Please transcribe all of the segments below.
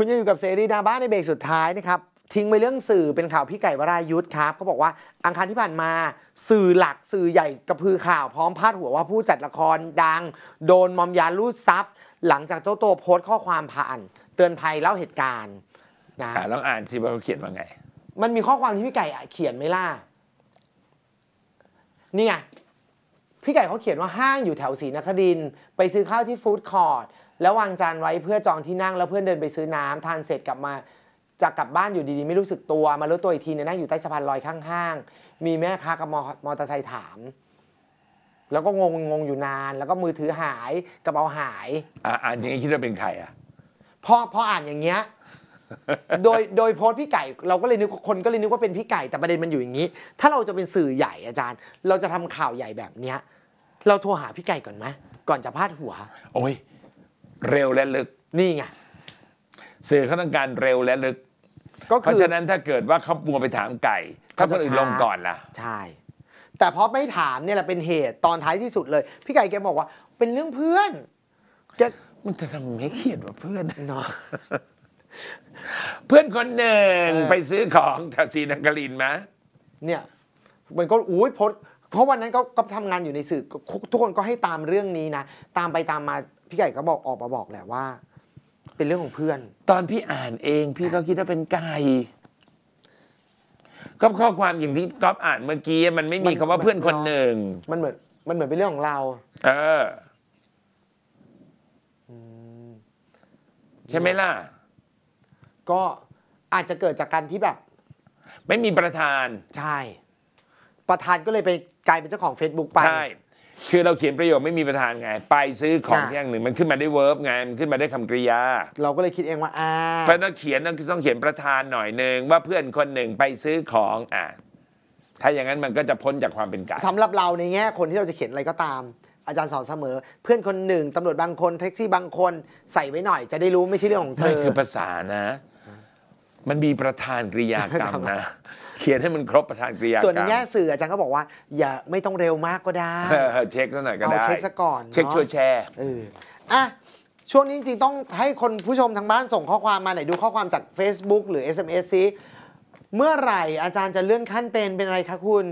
คุณยังอยู่กับเสรีดาบ้านในเบรกสุดท้ายนะครับ ทิ้งไปเรื่องสื่อเป็นข่าวพี่ไก่วรายุทธ์ครับเขาบอกว่าอังคารที่ผ่านมา สื่อหลักสื่อใหญ่กระพือข่าวพร้อมพาดหัวว่าผู้จัดละครดัง โดนมอมยาลูดซับหลังจากเจ้าตัวโพสต์ข้อความผ่าน เตือนภัยเล่าเหตุการณ์นะอ่าลองอ่านสิว่าเขาเขียนว่าไง มันมีข้อความที่พี่ไก่เขียนไหมล่ะนี่ไงพี่ไก่เขาเขียนว่าห้างอยู่แถวศรีนครินทร์ไปซื้อข้าวที่ฟู้ดคอร์ท แล้ววางจานไว้เพื่อจองที่นั่งแล้วเพื่อนเดินไปซื้อน้ำทานเสร็จกลับมาจะกลับบ้านอยู่ดีๆ ไม่รู้สึกตัว มารู้ตัวอีกทีเนี่ยนั่งอยู่ใต้สะพานลอยข้างห้าง มีแม่ค้ากับมอมอเตอร์ไซค์ถาม แล้วก็งงงงอยู่นาน แล้วก็มือถือหายกระเป๋าหายอ่าอ่านอย่างนี้คิดว่าเป็นใครอะพอพออ่านอย่างเงี้ยโดยโดยโพสต์พี่ไก่ เราก็เลยนึกคนก็เลยนึกว่าเป็นพี่ไก่แต่ประเด็นมันอยู่อย่างนี้ ถ้าเราจะเป็นสื่อใหญ่อาจารย์ เราจะทำข่าวใหญ่แบบเนี้ย เราโทรหาพี่ไก่ก่อนไหมก่อนจะพาดหัว โอ้ย เร็วและลึก นี่ไงสื่อเขาต้องการเร็วและลึก ก็เพคืราะอฉะนั้นถ้าเกิดว่าเขาปัวไปถามไก่ ถ้าคนอื่นลงก่อนล่ะ ใช่ แต่พอไม่ถามเนี่ยแหละเป็นเหตุตอนท้ายที่สุดเลย พี่ไก่แกบอกว่า เป็นเรื่องเพื่อนแกมันจะทำให้เขียนว่าเพื่อน เนาะ เพื่อนคนหนึ่งเออ ไปซื้อของแถวศรีนครินทร์มะเนี่ยมันก็อุ้ยโพสต์เพราะวันนั้นก็ก็ทำงานอยู่ในสื่อก็ทุกคนก็ให้ตามเรื่องนี้นะ ตามไปตามมา พี่ไก่ก็บอกออกมาบอกแหละว่า เป็นเรื่องของเพื่อน ตอนพี่อ่านเองพี่ก็คิดว่าเป็นไก่ก็ข้อความอย่างที่ก๊อฟอ่านเมื่อกี้มันไม่มีมันคำว่าเพื่อนคนหนึ่ง มันเหมือน มันเหมือนเป็นเรื่องของเราเอออใช่ไหมล่ะ ก็อาจจะเกิดจากการที่แบบ ไม่มีประธาน ใช่ ประธานก็เลยไปกลายเป็นเจ้าของ Facebook ไปใช่ คือเราเขียนประโยคไม่มีประธานไง ไปซื้อของค่ะที่อย่างหนึ่งมันขึ้นมาได้เวิร์บไงมันขึ้นมาได้คำกริยา เราก็เลยคิดเองว่าอ่าเพราะต้องเขียนต้องต้องเขียนประธานหน่อยหนึ่งว่าเพื่อนคนหนึ่งไปซื้อของอะถ้าอย่างนั้นมันก็จะพ้นจากความเป็นไก่สำหรับเราในแง่คนที่เราจะเขียนอะไรก็ตาม อาจารย์สอนเสมอ เพื่อนคนหนึ่งตำรวจบางคนแท็กซี่บางคนใส่ไว้หน่อยจะได้รู้ไม่ใช่เรื่องของเธไม่อคือภาษานะ มันมีประธานกริยากรรมนะ เขียนให้มันครบประธานกริยากรรม ส่วนในแง่สื่ออาจารย์ก็บอกว่า อย่าไม่ต้องเร็วมากก็ได้เออเช็คซะหน่อยก็เอาได้เช็คซะก่อนเช็คเนอะช่วยแชร์เอออะช่วงนี้จริงๆต้องให้คนผู้ชมทางบ้านส่งข้อความมาไหนดูข้อความจาก Facebook หรือ SMS ซิเมื่อไหร่อาจารย์จะเลื่อนขั้นเป็นเป็นอะไรคะคุณ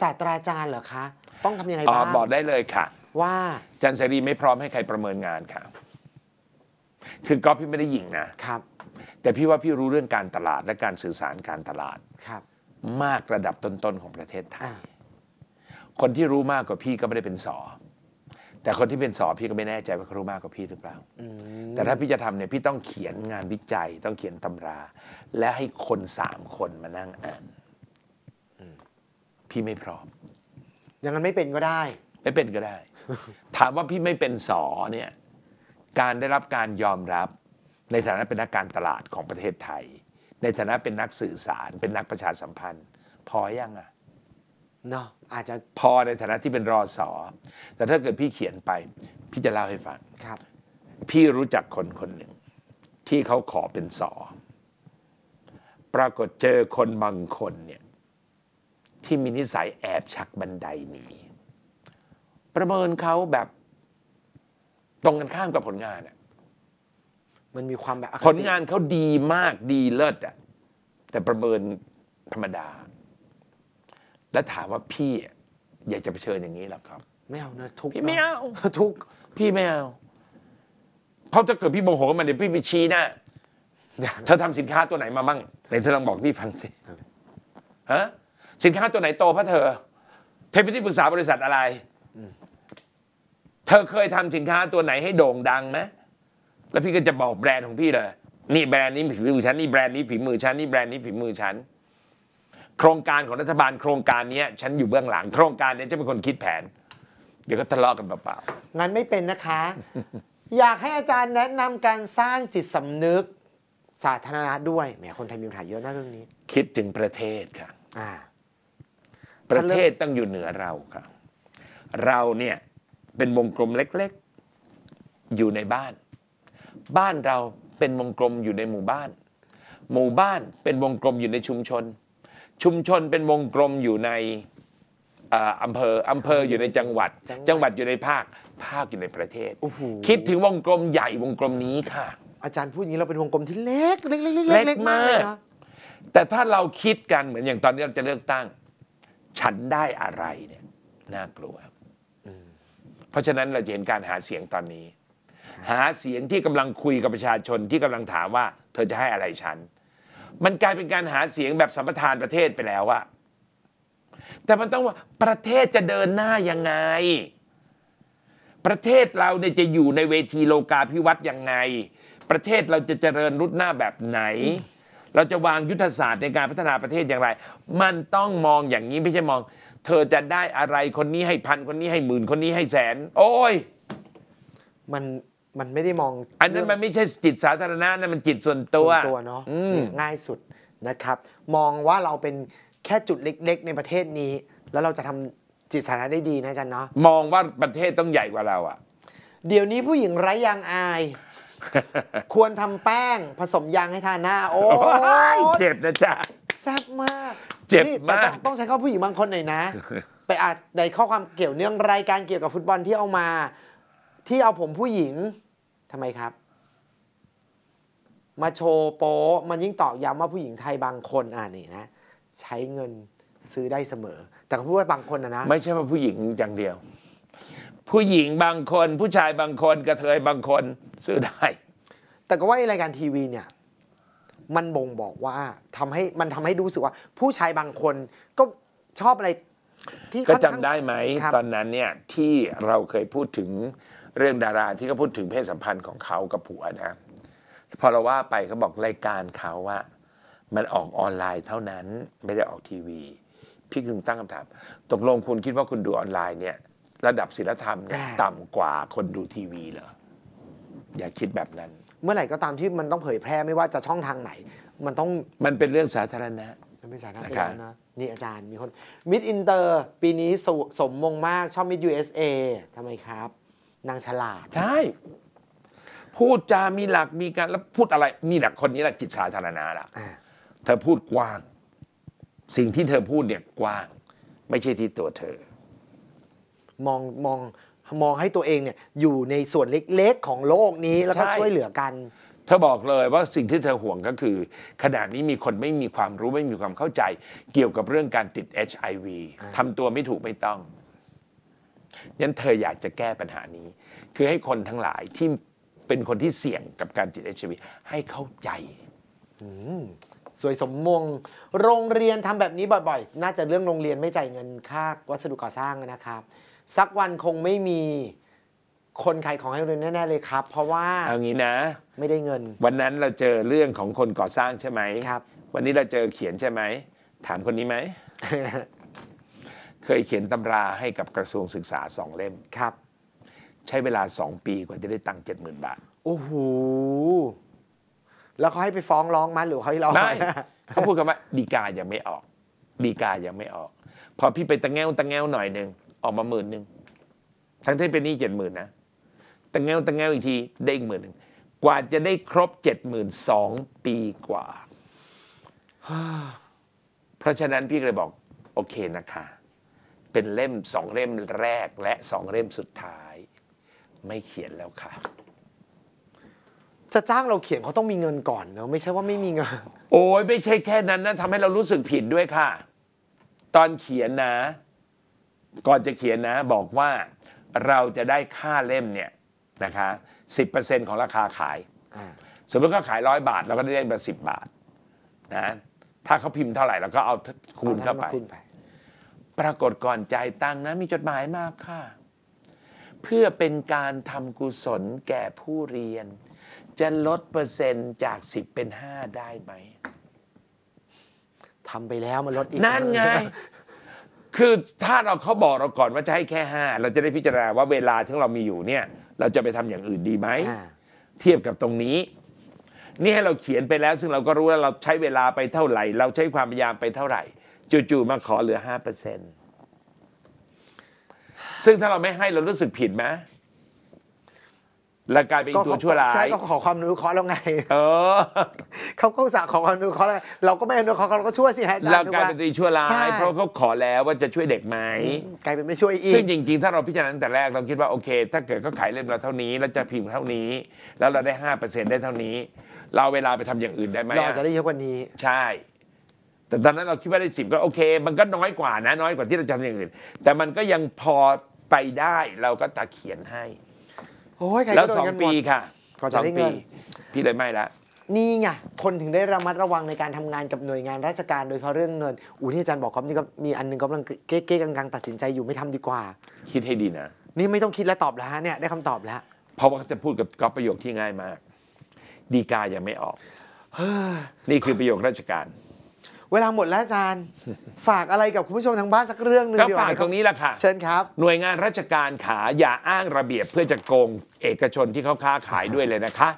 ศาสตราจารย์เหรอคะ ต้องทำยังไงอ๋อบ้างบอกได้เลยค่ะ ว่าจันทร์เสรีไม่พร้อมให้ใครประเมินงานค่ะ คือก๊อฟพี่ไม่ได้ยิงนะครับ แต่พี่ว่าพี่รู้เรื่องการตลาดและการสื่อสารการตลาดครับมากระดับต้นๆของประเทศไทยอ่าคนที่รู้มากกว่าพี่ก็ไม่ได้เป็นสอ แต่คนที่เป็นสอพี่ก็ไม่แน่ใจว่าเขารู้มากกว่าพี่หรือเปล่า แต่ถ้าพี่จะทำเนี่ยพี่ต้องเขียนงานวิจัย ต้องเขียนตำรา และให้คนสามคนมานั่งอ่านพี่ไม่พร้อม อย่างนั้นไม่เป็นก็ได้ ไม่เป็นก็ได้ ถามว่าพี่ไม่เป็นสอเนี่ย การได้รับการยอมรับ ในฐานะเป็นนักการตลาดของประเทศไทย ในฐานะเป็นนักสื่อสารเป็นนักประชาสัมพันธ์พอยังอะเนาะอาจจะพอในฐานะที่เป็นรอสอแต่ถ้าเกิดพี่เขียนไปพี่จะเล่าให้ฟังครับ พี่รู้จักคนคนหนึ่ง ที่เขาขอเป็นสอปรากฏเจอคนบางคนเนี่ยที่มีนิสัยแอบชักบันไดหนีประเมินเขาแบบตรงกันข้ามกับผลงานอะ มันมีความแบบอคติผลงานเขาดีมากดีเลิศอะแต่ประเมินธรรมดา แล้วถามว่าพี่อะอยากจะเผชิญอย่างนี้หรอครับ ไม่เอานะทุกข์พี่ไม่เอา ทุกข์พี่ไม่เอา เพราะถ้าเกิดพี่โมโหมันเดี๋ยวพี่ไปชี้หน้าอย่างเธอทำสินค้าตัวไหนมาบ้างไหนเธอลองบอกพี่ฟังสิฮะสินค้าตัวไหนโตเพราะเธอ เธอเป็นที่ปรึกษาบริษัทอะไร เธอเคยทำสินค้าตัวไหนให้โด่งดังไหม แล้วพี่ก็จะบอกแบรนด์ของพี่เลย นี่แบรนด์นี้ฝีมือฉันนี่แบรนด์นี้ฝีมือฉันนี่แบรนด์นี้ฝีมือฉันโครงการของรัฐบาลโครงการเนี้ยฉันอยู่เบื้องหลัง โครงการเนี้ยจะเป็นคนคิดแผน เดี๋ยวก็ทะเลาะกันเปล่าๆงั้นไม่เป็นนะคะ อยากให้อาจารย์แนะนำการสร้างจิตสำนึกสาธารณะด้วยแหมคนไทยมีปัญหาเยอะนะเรื่องนี้ คิดถึงประเทศค่ะอ่าประเทศต้องอยู่เหนือเราครับ เราเนี่ยเป็นวงกลมเล็ก ๆ อยู่ในบ้าน บ้านเราเป็นวงกลมอยู่ในหมู่บ้าน หมู่บ้านเป็นวงกลมอยู่ในชุมชน ชุมชนเป็นวงกลมอยู่ในเอ่ออำเภออำเภออยู่ในจังหวัดจังหวัด จังหวัดอยู่ในภาค ภาคอยู่ในประเทศโอ้โหคิดถึงวงกลมใหญ่วงกลมนี้ค่ะ อาจารย์พูดอย่างนี้เราเป็นวงกลมที่เล็กเล็กเล็กเล็กเล็กเล็กมากเลยมากนะแต่ถ้าเราคิดกันเหมือนอย่างตอนนี้เราจะเลือกตั้ง ฉันได้อะไรเนี่ยน่ากลัว เพราะฉะนั้นเราจะเห็นการหาเสียงตอนนี้ หาเสียงที่กำลังคุยกับประชาชนที่กำลังถามว่า เธอจะให้อะไรฉัน มันกลายเป็นการหาเสียงแบบสัมปทานประเทศไปแล้วอะแต่มันต้องว่าประเทศจะเดินหน้ายังไง ประเทศเราเนี่ยจะอยู่ในเวทีโลกาภิวัตน์ยังไง ประเทศเราจะเจริญรุดหน้าแบบไหน เราจะวางยุทธศาสตร์ในการพัฒนาประเทศอย่างไร มันต้องมองอย่างนี้ไม่ใช่มอง เธอจะได้อะไรคนนี้ให้พันคนนี้ให้หมื่นคนนี้ให้แสน โอ้ยมัน มันไม่ได้มองอันนั้นมันไม่ใช่จิตสาธารณะนั่นมันจิตส่วนตัวส่วนตัวเนาะอืมเนี่ยง่ายสุดนะครับ มองว่าเราเป็นแค่จุดเล็ก ๆ ในประเทศนี้ แล้วเราจะทำจิตสาธารณะได้ดีนะอาจันเนาะมองว่าประเทศต้องใหญ่กว่าเราอะเดี๋ยวนี้ผู้หญิงไร้ยางอาย ควรทำแป้งผสมยางให้ทาหน้า โอ้โอ้ยยเจ็บนะจ๊ะแซ่บมากเจ็บนี่แต่ต้องมากต้องใช้ข้อผู้หญิงบางคนหน่อยนะ ไปอ่านในข้อความเกี่ยวเนื่องรายการเกี่ยวกับฟุตบอลที่เอามา ที่เอาผมผู้หญิงทำไมครับ มาโชว์โป๊มันยิ่งตอกย้ำว่าผู้หญิงไทยบางคนอ่านี่นะ ใช้เงินซื้อได้เสมอ แต่ก็พูดว่าบางคนนะนะไม่ใช่ว่าผู้หญิงอย่างเดียว ผู้หญิงบางคน ผู้ชายบางคนกระเทยบางคนซื้อได้ แต่ก็ว่าไอ้รายการทีวีเนี่ยมันบ่งบอกว่าทำให้มันทำให้รู้สึกว่า ผู้ชายบางคนก็ชอบอะไรที่ก็ค่อนจำข้างได้ไหมครับตอนนั้นเนี่ยที่เราเคยพูดถึง เรื่องดาราที่เขาพูดถึงเพศสัมพันธ์ของเขากับผัวนะพอเราว่าไปเขาบอกรายการเขาว่ามันออกออนไลน์เท่านั้นไม่ได้ออกทีวี พี่ถึงตั้งคำถาม ตกลงคุณคิดว่าคุณดูออนไลน์เนี่ย ระดับศิลธรรมเนี่ยต่ำกว่าคนดูทีวีเหรออย่าคิดแบบนั้น เมื่อไหร่ก็ตามที่มันต้องเผยแพร่ไม่ว่าจะช่องทางไหน มันต้องมันเป็นเรื่องสาธารณะมันเป็นสาธารณะนะครับไปแล้วนะนี่อาจารย์มีคนมิดอินเตอร์ปีนี้สวสมมงมากชอบมิด USA ทำไมครับ นางฉลาด ใช่ พูดจามีหลักมีการแล้วพูดอะไรนี่แหละคนนี้แหละจิตสาธารณะละอ่าเธอพูดกว้าง สิ่งที่เธอพูดเนี่ยกว้าง ไม่ใช่ที่ตัวเธอ มองมองมองให้ตัวเองเนี่ยอยู่ในส่วนเล็กๆของโลกนี้แล้วก็ใช่ ช่วยเหลือกัน เธอบอกเลยว่าสิ่งที่เธอห่วงก็คือ ขณะนี้มีคนไม่มีความรู้ไม่มีความเข้าใจ เกี่ยวกับเรื่องการติด HIV ทำตัวไม่ถูกไม่ต้อง ยันเธออยากจะแก้ปัญหานี้ คือให้คนทั้งหลายที่เป็นคนที่เสี่ยงกับการติด HIV ให้เข้าใจสวยสมมง โรงเรียนทำแบบนี้บ่อยๆ น่าจะเรื่องโรงเรียนไม่จ่ายเงินค่าวัสดุก่อสร้างนะครับ สักวันคงไม่มีคนขายของให้โรงเรียนแน่ๆเลยครับ เพราะว่าเอางี้นะ ไม่ได้เงิน วันนั้นเราเจอเรื่องของคนก่อสร้างใช่ไหมครับ วันนี้เราเจอเขียนใช่ไหม ถามคนนี้ไหมเค ยเขียนตำราให้กับกระทรวงศึกษาสองเล่ม ครับ ใช้เวลาสองปีกว่าจะได้ตังค์เจ็ดหมื่นบาท โอ้โห แล้วเขาให้ไปฟ้องร้องมาหรือเขาให้ร้องไม่ เขาพูดกันว่าดีกายังไม่ออก ดีกายังไม่ออก พอพี่ไปตะแงวตะแงวหน่อยหนึ่งออกมาหมื่นหนึ่งทั้งที่เป็นหนี้เจ็ดหมื่นนะตะแงวตะแงวอีกทีได้อีกหมื่นหนึ่งกว่าจะได้ครบเจ็ดหมื่นสองปีกว่า เพราะฉะนั้นพี่ก็เลยบอก โอเคนะคะ เป็นเล่มสองเล่มแรกและสองเล่มสุดท้าย ไม่เขียนแล้วค่ะ จะจ้างเราเขียนเขาต้องมีเงินก่อนเนอะไม่ใช่ว่าไม่มีเงิน โอ้ยไม่ใช่แค่นั้นนะทำให้เรารู้สึกผิดด้วยค่ะ ตอนเขียนนะ ก่อนจะเขียนนะ บอกว่าเราจะได้ค่าเล่มเนี่ยนะคะสิของราคาขายอ่าสมมติก็ขายร้อยบาทเราก็ได้เล่มละสิบบาทนะถ้าเขาพิมพ์เท่าไหร่เราก็เอาคูณเข้าไปอคูณไปปรากฏก่อนจ่ายตังค์นะมีจดหมายมากค่ะ เพื่อเป็นการทำกุศลแก่ผู้เรียน จะลดเปอร์เซ็นต์จาก 10 เป็น 5 ได้ไหมทำไปแล้วมันลดอีกนั่นไง คือถ้าเราเขาบอกเราก่อนว่าจะให้แค่ 5 เราจะได้พิจารณาว่าเวลาที่เรามีอยู่เนี่ย เราจะไปทำอย่างอื่นดีไหมอ่าเทียบกับตรงนี้นี่ให้เราเขียนไปแล้ว ซึ่งเราก็รู้ว่าเราใช้เวลาไปเท่าไหร่ เราใช้ความพยายามไปเท่าไหร่ จู่ๆมาขอเหลือ5%ซึ่งถ้าเราไม่ให้เรารู้สึกผิดไหมแล้วกลายเป็นอีกตัวชั่วร้าใช่ยก็ขอความอนุเคราะห์แล้วไง เออเขาก็อุตสาห์ขอความอนุเคราะห์แล้วไงเราก็ไม่อนุเคราะห์เขาเราก็ช่วยสิฮะอาจารย์เรากลายถูเป็นปะตัวชั่วร้าใช่ยเพราะเขาขอแล้วว่าจะช่วยเด็กไหมกลายเป็นไม่ช่วยอีกซึ่งจริงๆ ถ้าเราพิจารณาตั้งแต่แรกเราคิดว่าโอเค ถ้าเกิดเขาขายเล่มเราเท่านี้แล้วจะพิมพ์เท่านี้ แล้วเราได้ห้าเปอร์เซ็นต์ได้เท่านี้ เราเอาเวลาไปทำอย่างอื่นได้ไหมเราอะอาจจะได้เยอะกว่านี้ ใช่ แต่ตอนนั้นเราคิดว่าได้สิบก็โอเค มันก็น้อยกว่านะน้อยกว่าที่เราจะทำอย่างอื่น แต่มันก็ยังพอไปได้เราก็จะเขียนให้โอ้ยใครแล้วก็โดสอนงกันหมปีด ค่ะก่อนจะได้เงินสอปีพี่เลยไม่ละ นี่ไงคนถึงได้ระมัดระวังในการทำงานกับหน่วยงานราชการโดยเฉพาะเรื่องเงินอู้ที่อาจารย์บอกก๊อฟนี่ก็มีอันหนึงก๊อฟกำลังเก๊ๆกังๆตัดสินใจอยู่ไม่ทำดีกว่า คิดให้ดีนะ นี่ไม่ต้องคิดแล้วตอบแล้วฮะเนี่ยได้คำตอบแล้วเพราะว่าเขาจะพูดกับก๊อฟประโยคที่ง่ายมาก ดีกายังไม่ออกนี่คือประโยคราชการ เวลาหมดแล้วอาจารย์ ฝากอะไรกับคุณผู้ชมทางบ้านสักเรื่องหนึ่งก็ดีกว่าฝากนะคตบรงนี้แหละค่ะ เชิญครับ หน่วยงานราชการขาอย่าอ้างระเบียบเพื่อจะโกงเอกชนที่เขาค้าขายด้วยเลยนะคะ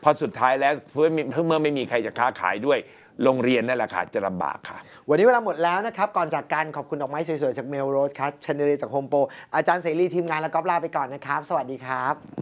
เพราะสุดท้ายแล้วเพื่อเมื่อไม่มีใครจะค้าขายด้วย โรงเรียนนั่นแหละค่ะจะลำบากค่ะ วันนี้เวลาหมดแล้วนะครับ ก่อนจากกันขอบคุณดอกไม้สวยๆ จากเมลโรสครับชันเดอรีจากโฮมโปรอาจารย์เสรีทีมงานและก๊อฟลาไปก่อนนะครับ สวัสดีครับ